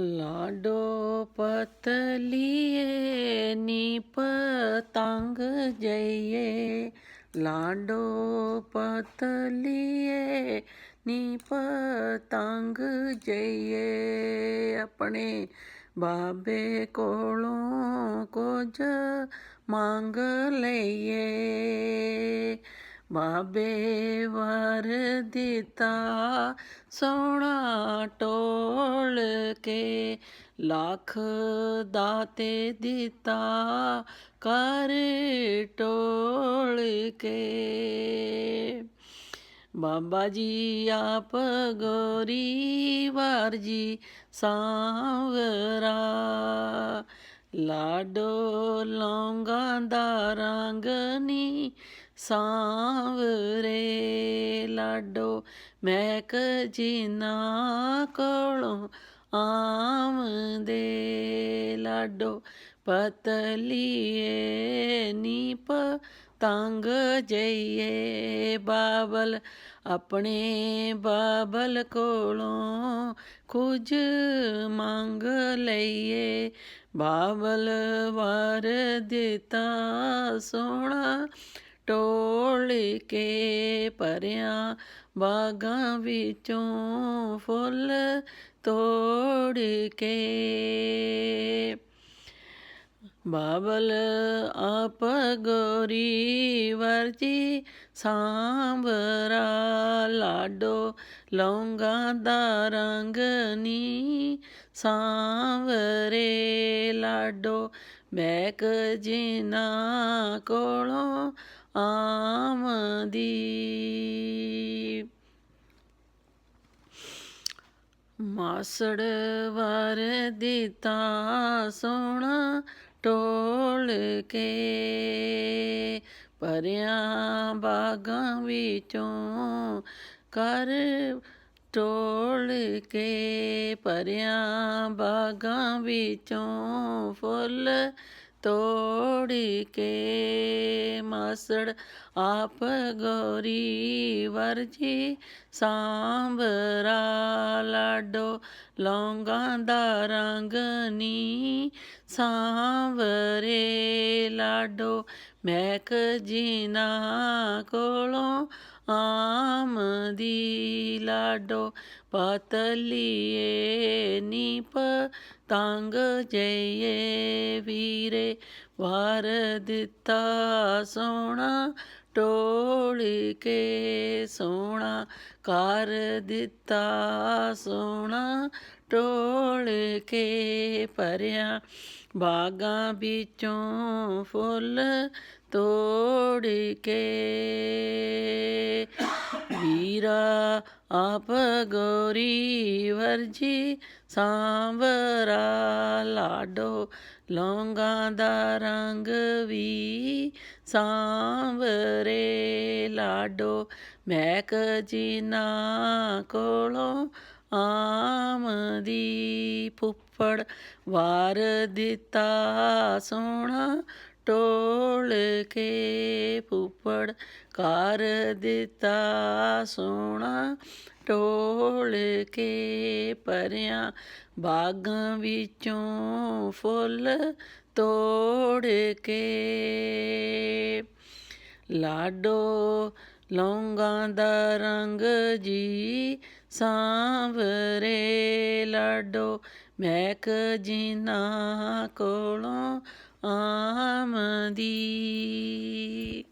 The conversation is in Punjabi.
ਲਾਡੋ ਪਤਲੀਏ ਨੀ ਪਤੰਗ ਜਈਏ। ਲਾਡੋ ਪਤਲੀਏ ਨੀ ਪਤੰਗ ਜਈਏ। ਆਪਣੇ ਬਾਬੇ ਕੋਲੋਂ ਕੁਝ ਮੰਗ ਲਈਏ। ਬਾਬੇ ਵਰ ਦਿੱਤਾ, ਸੋਹਣਾ ਟੋਲ ਕੇ ਲੱਖ ਦਾਤੇ ਦਿੱਤਾ, ਕਰ ਟੋਲ ਕੇ। ਬਾਬਾ ਜੀ ਆਪ ਗੋਰੀ ਵਾਰ ਜੀ ਸਾਵਰਾ ਲਾਡੋ ਲੌਂਗਾਂ ਦਾ ਰੰਗ ਨੀ ਸਾਵਰੇ। ਲਾਡੋ ਮੈਕ ਜਿਨਾ ਕੋਲੋਂ ਆਮਦੇ। ਲਾਡੋ, ਪਤਲੀਏ ਨੀ ਪਤੰਗ ਜਈਏ। ਬਾਬਲ, ਆਪਣੇ ਬਾਬਲ ਕੋਲੋਂ ਕੁਝ ਮੰਗ ਲਈਏ। ਬਾਬਲ ਵਾਰ ਦਿੱਤਾ ਸੋਹਣਾ ਟੋਲ ਕੇ ਭਰਿਆ ਬਾਗਾਂ ਵਿੱਚੋਂ ਫੁੱਲ ਤੋੜ ਕੇ। ਬਾਬਲ ਆਪ ਗੋਰੀ ਵਰਜੀ ਸਾਂਭਰਾ ਲਾਡੋ ਲੌਂਗਾਂ ਦਾ ਰੰਗ ਨੀ ਸਾਂਵਰੇ। ਲਾਡੋ ਬੈਕ ਜਿਨਾ ਕੋਲੋਂ ਆਮਦੀ ਮਾਸੜ ਵਰ ਦਿੱਤਾ ਸੋਣਾ ਟੋਲ ਕੇ, ਪਰਿਆਂ ਬਾਗਾਂ ਵਿੱਚੋਂ ਕਰ ਟੋਲ ਕੇ ਪਰਿਆਂ ਬਾਗਾਂ ਵਿੱਚੋਂ ਫੁੱਲ ਤੋੜ ਕੇ ਮਾਸੜ ਆਪ ਗੋਰੀ ਵਰਜੀ ਸਾਂਬਰਾ ਲਾਡੋ ਲੌਂਗਾਂ ਦਾ ਰੰਗ ਨੀ ਸਾਂਵਰੇ ਲਾਡੋ, ਮੈਕ ਜਿਨਾ ਕੋਲੋਂ ਆਮਦੀ ਲਾਡੋ ਪਤਲੀਏ ਨੀਪ ਤੰਗ ਜਈਏ ਵੀਰੇ, ਵਾਰ ਦਿੱਤਾ ਸੋਣਾ ਟੋਲ ਕੇ ਸੋਣਾ ਕਰ ਦਿੱਤਾ ਸੋਣਾ ਟੋਲ ਕੇ ਭਰਿਆ, ਬਾਗਾਂ ਵਿੱਚੋਂ ਫੁੱਲ ਤੋੜ ਕੇ। ਵੀਰਾ ਆਪ ਗੋਰੀ ਵਰਜੀ ਸਾਂਵਰਾ ਲਾਡੋ, ਲੌਂਗਾਂ ਦਾ ਰੰਗ ਵੀ ਸਾਂਵਰੇ ਲਾਡੋ। ਮੈਕ ਜਿਨਾ ਕੋਲੋਂ ਆਮਦੀ ਫੁੱਫੜ ਵਾਰ ਦਿੱਤਾ ਸੋਹਣਾ ਟੋਲ ਕੇ ਫੁੱਫੜ ਕਰ ਦਿੱਤਾ ਸੋਣਾ ਟੋਲ ਕੇ ਪਰਿਆਂ ਬਾਗਾਂ ਵਿੱਚੋਂ ਫੁੱਲ ਤੋੜ ਕੇ। ਲਾਡੋ ਲੌਂਗਾਂ ਦਾ ਰੰਗ ਜੀ ਸਾਂਵਰੇ। ਲਾਡੋ ਮੈਕ ਜਿਨਾ ਕੋਲੋਂ 阿门的